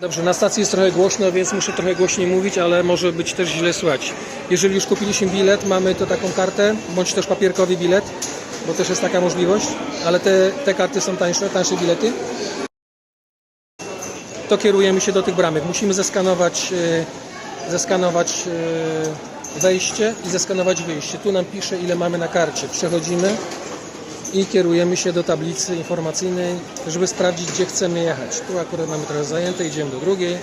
Dobrze, na stacji jest trochę głośno, więc muszę trochę głośniej mówić, ale może być też źle słychać. Jeżeli już kupiliśmy bilet, mamy to taką kartę, bądź też papierkowy bilet, bo też jest taka możliwość, ale te, te karty są tańsze, tańsze bilety. To kierujemy się do tych bramek. Musimy zeskanować, e, zeskanować e, wejście i zeskanować wyjście. Tu nam pisze, ile mamy na karcie. Przechodzimy i kierujemy się do tablicy informacyjnej, żeby sprawdzić, gdzie chcemy jechać. Tu akurat mamy trochę zajęte, idziemy do drugiej.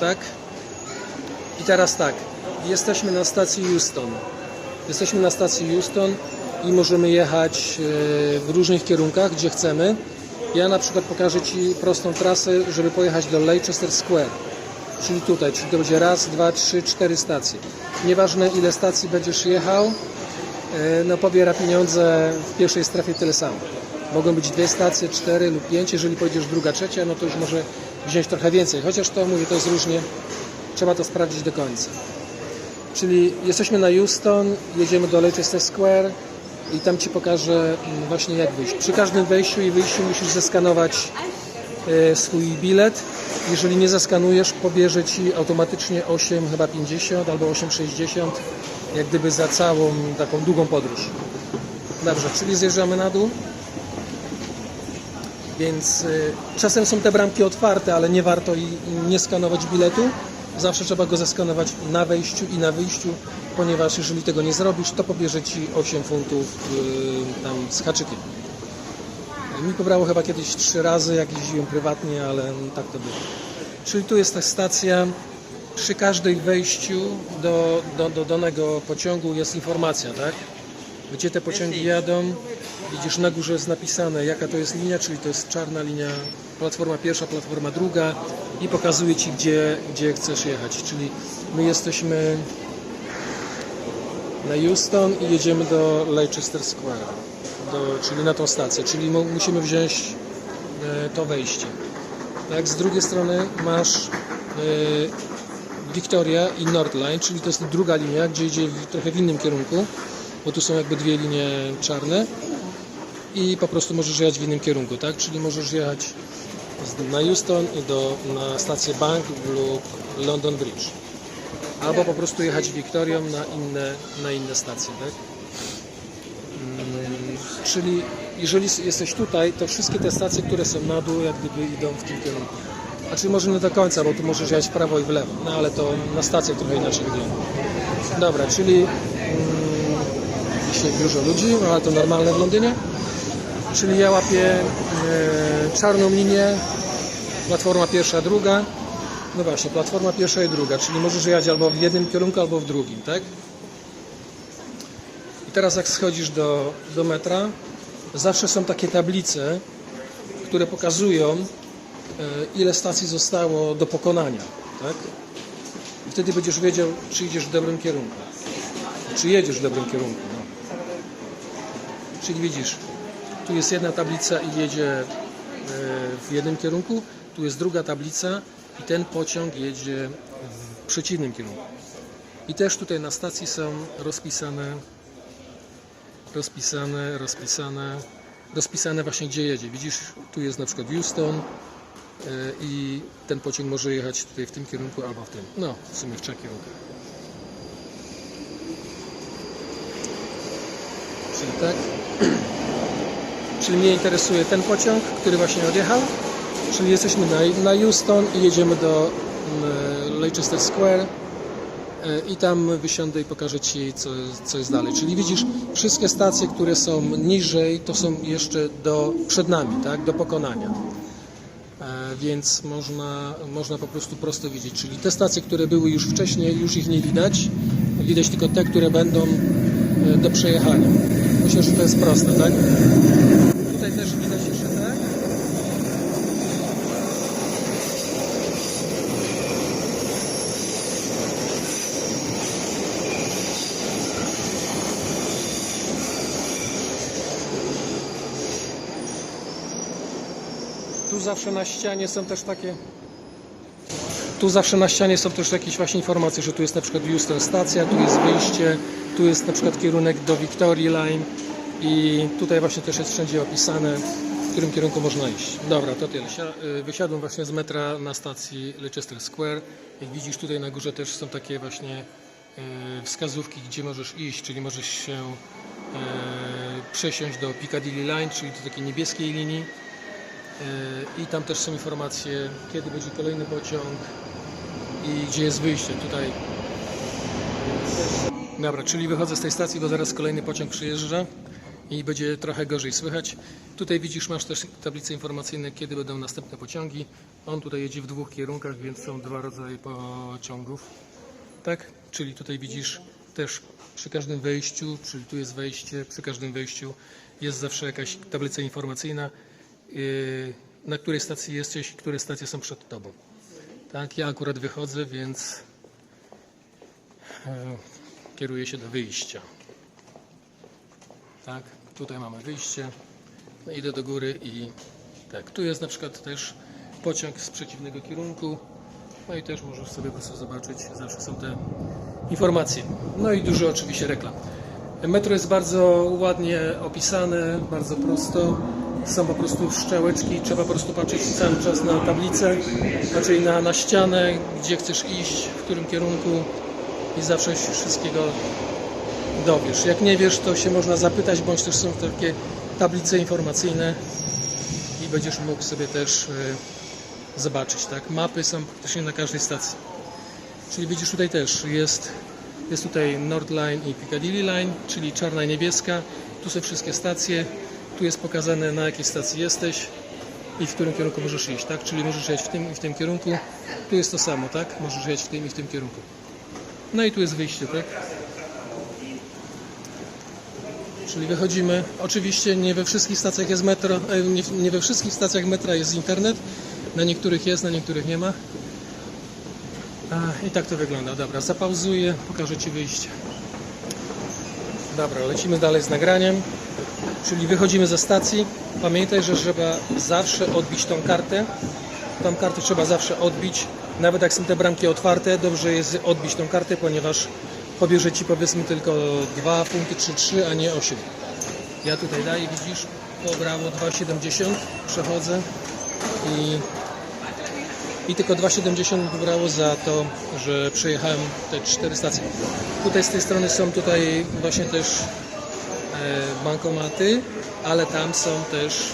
Tak. I teraz tak, jesteśmy na stacji Houston. Jesteśmy na stacji Houston i możemy jechać e, w różnych kierunkach, gdzie chcemy. Ja na przykład pokażę Ci prostą trasę, żeby pojechać do Leicester Square. Czyli tutaj, czyli to będzie raz, dwa, trzy, cztery stacje. Nieważne ile stacji będziesz jechał, no pobiera pieniądze w pierwszej strefie tyle samo. Mogą być dwie stacje, cztery lub pięć. Jeżeli pojedziesz druga, trzecia, no to już może wziąć trochę więcej. Chociaż to mówię, to jest różnie. Trzeba to sprawdzić do końca. Czyli jesteśmy na Houston, jedziemy do Leicester Square i tam Ci pokażę mm, właśnie jak wyjść. Przy każdym wejściu i wyjściu musisz zeskanować e, swój bilet. Jeżeli nie zeskanujesz, pobierze Ci automatycznie 8 chyba 50 albo 8,60 jak gdyby za całą taką długą podróż. Dobrze, czyli zjeżdżamy na dół. Więc y, czasem są te bramki otwarte, ale nie warto i i nie skanować biletu. Zawsze trzeba go zeskanować na wejściu i na wyjściu, ponieważ jeżeli tego nie zrobisz, to pobierze Ci 8 funtów y, tam z haczykiem. Mi pobrało chyba kiedyś trzy razy, jak jeździłem prywatnie, ale tak to było. Czyli tu jest ta stacja. Przy każdej wejściu do, do, do danego pociągu jest informacja, tak? Gdzie te pociągi jadą. Widzisz na górze jest napisane jaka to jest linia, czyli to jest czarna linia, platforma pierwsza, platforma druga i pokazuje Ci gdzie, gdzie chcesz jechać. Czyli my jesteśmy na Houston i jedziemy do Leicester Square, do, czyli na tą stację, czyli mu, musimy wziąć e, to wejście. Tak, z drugiej strony masz e, Victoria i Nordline, czyli to jest druga linia, gdzie idzie w, trochę w innym kierunku, bo tu są jakby dwie linie czarne i po prostu możesz jechać w innym kierunku, tak? Czyli możesz jechać na Houston i do, na stację Bank lub London Bridge. Albo po prostu jechać Wiktorią na inne, na inne stacje, tak? Mm, Czyli jeżeli jesteś tutaj, to wszystkie te stacje, które są na dół, jak gdyby idą w tym kierunku. Znaczy może nie do końca, bo tu możesz jechać w prawo i w lewo, no ale to na stacjach trochę inaczej wygląda. Dobra, czyli mm, dzisiaj dużo ludzi, no ale to normalne w Londynie. Czyli ja łapię e, czarną linię, platforma pierwsza, druga. No właśnie, platforma pierwsza i druga, czyli możesz jechać albo w jednym kierunku, albo w drugim, tak? I teraz jak schodzisz do, do metra, zawsze są takie tablice, które pokazują, ile stacji zostało do pokonania, tak? I wtedy będziesz wiedział, czy idziesz w dobrym kierunku. Czy jedziesz w dobrym kierunku, no. Czyli widzisz, tu jest jedna tablica i jedzie e, w jednym kierunku, tu jest druga tablica i ten pociąg jedzie w przeciwnym kierunku. I też tutaj na stacji są rozpisane, rozpisane, rozpisane, rozpisane właśnie gdzie jedzie. Widzisz, tu jest na przykład Houston e, i ten pociąg może jechać tutaj w tym kierunku albo w tym. No, w sumie w trzech kierunkach. Czyli tak. Czyli mnie interesuje ten pociąg, który właśnie odjechał. Czyli jesteśmy na, na Houston i jedziemy do mm, Leicester Square e, i tam wysiądę i pokażę Ci, co, co jest dalej. Czyli widzisz, wszystkie stacje, które są niżej, to są jeszcze do, przed nami, tak, do pokonania. E, Więc można, można po prostu prosto widzieć. Czyli te stacje, które były już wcześniej, już ich nie widać. Widać tylko te, które będą e, do przejechania. Myślę, że to jest proste, tak? Tutaj też widać jeszcze te. Tu zawsze na ścianie są też takie. Tu zawsze na ścianie są też jakieś właśnie informacje, że tu jest na przykład Houston stacja, tu jest wyjście, tu jest na przykład kierunek do Victoria Line i tutaj właśnie też jest wszędzie opisane, którym kierunku można iść. Dobra, to tyle. Y, Wysiadłem właśnie z metra na stacji Leicester Square. Jak widzisz tutaj na górze też są takie właśnie y, wskazówki, gdzie możesz iść, czyli możesz się y, przesiąść do Piccadilly Line, czyli do takiej niebieskiej linii. Y, I tam też są informacje, kiedy będzie kolejny pociąg i gdzie jest wyjście. Tutaj Dobra, czyli wychodzę z tej stacji, bo zaraz kolejny pociąg przyjeżdża i będzie trochę gorzej słychać. Tutaj widzisz, masz też tablice informacyjne, kiedy będą następne pociągi. On tutaj jedzie w dwóch kierunkach, więc są dwa rodzaje pociągów. Tak? Czyli tutaj widzisz też przy każdym wejściu, czyli tu jest wejście, przy każdym wejściu jest zawsze jakaś tablica informacyjna, na której stacji jesteś, które stacje są przed tobą. Tak, ja akurat wychodzę, więc e, kieruję się do wyjścia. Tak, tutaj mamy wyjście. No, idę do góry i tak, tu jest na przykład też pociąg z przeciwnego kierunku. No i też możesz sobie po prostu zobaczyć, zawsze są te informacje. No i dużo oczywiście reklam. Metro jest bardzo ładnie opisane, bardzo prosto. Są po prostu szczałeczki, trzeba po prostu patrzeć cały czas na tablicę, raczej na, na ścianę, gdzie chcesz iść, w którym kierunku i zawsze się wszystkiego dowiesz. Jak nie wiesz, to się można zapytać, bądź też są takie tablice informacyjne i będziesz mógł sobie też y, zobaczyć. Tak? Mapy są praktycznie na każdej stacji. Czyli widzisz tutaj też jest, jest tutaj North Line i Piccadilly Line, czyli czarna i niebieska. Tu są wszystkie stacje. Tu jest pokazane na jakiej stacji jesteś i w którym kierunku możesz iść, tak? Czyli możesz jechać w tym i w tym kierunku. Tu jest to samo, tak? Możesz jechać w tym i w tym kierunku. No i tu jest wyjście, tak? Czyli wychodzimy. Oczywiście nie we wszystkich stacjach jest metro, e, nie, we wszystkich stacjach metra jest internet. Na niektórych jest, na niektórych nie ma. I tak to wygląda. Dobra, zapauzuję, pokażę Ci wyjście. Dobra, lecimy dalej z nagraniem. Czyli wychodzimy ze stacji. Pamiętaj, że trzeba zawsze odbić tą kartę. Tą kartę trzeba zawsze odbić. Nawet jak są te bramki otwarte, dobrze jest odbić tą kartę, ponieważ pobierze Ci powiedzmy tylko 2 punkty czy 3, a nie 8. Ja tutaj daję, widzisz, pobrało 2,70, przechodzę i, i tylko 2,70 pobrało za to, że przejechałem te 4 stacje. Tutaj z tej strony są tutaj właśnie też bankomaty, ale tam są też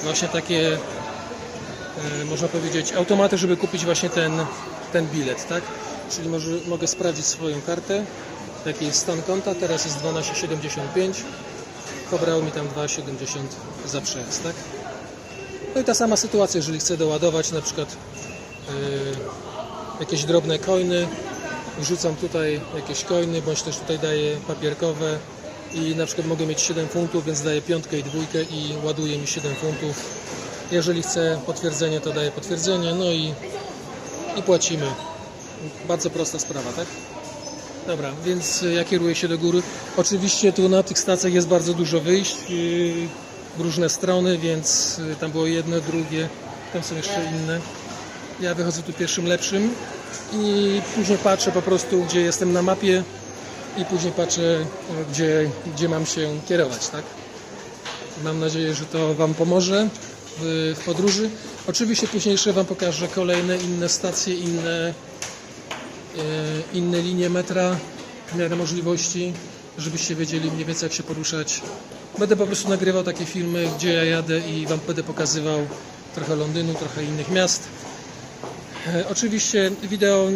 e, właśnie takie e, można powiedzieć automaty, żeby kupić właśnie ten, ten bilet, tak? Czyli może, mogę sprawdzić swoją kartę, jaki jest stan konta, teraz jest 12,75 pobrało mi tam 2,70 za przejazd, tak? No i ta sama sytuacja, jeżeli chcę doładować na przykład jakieś drobne coiny, wrzucam tutaj jakieś coiny, bądź też tutaj daję papierkowe i na przykład mogę mieć 7 funtów, więc daję piątkę i dwójkę i ładuje mi 7 funtów. Jeżeli chcę potwierdzenie, to daję potwierdzenie, no i, i płacimy. Bardzo prosta sprawa, tak? Dobra, więc y, ja kieruję się do góry. Oczywiście tu na tych stacjach jest bardzo dużo wyjść yy, w różne strony, więc y, tam było jedno, drugie, tam są jeszcze inne. Ja wychodzę tu pierwszym lepszym i później patrzę po prostu, gdzie jestem na mapie i później patrzę, y, gdzie, gdzie mam się kierować, tak? Mam nadzieję, że to Wam pomoże w, w podróży. Oczywiście później jeszcze Wam pokażę kolejne inne stacje, inne e, inne linie metra w miarę możliwości, żebyście wiedzieli mniej więcej jak się poruszać. Będę po prostu nagrywał takie filmy, gdzie ja jadę i Wam będę pokazywał trochę Londynu, trochę innych miast. E, Oczywiście wideo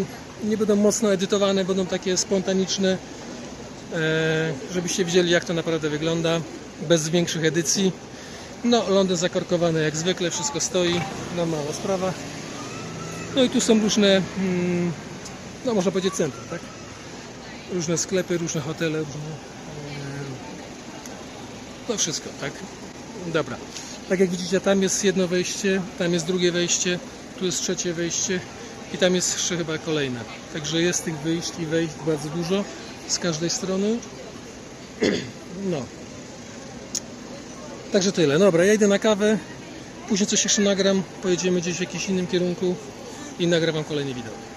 nie będą mocno edytowane, będą takie spontaniczne, e, żebyście widzieli jak to naprawdę wygląda, bez większych edycji. No, Londyn zakorkowany jak zwykle, wszystko stoi, normalna sprawa. No i tu są różne mm, no można powiedzieć centrum, tak? Różne sklepy, różne hotele, różne, e, no wszystko, tak? Dobra. Tak jak widzicie, tam jest jedno wejście, tam jest drugie wejście, tu jest trzecie wejście i tam jest jeszcze chyba kolejne. Także jest tych wyjść i wejść bardzo dużo z każdej strony. No. Także tyle. Dobra, ja idę na kawę, później coś jeszcze nagram, pojedziemy gdzieś w jakimś innym kierunku i nagrywam kolejne wideo.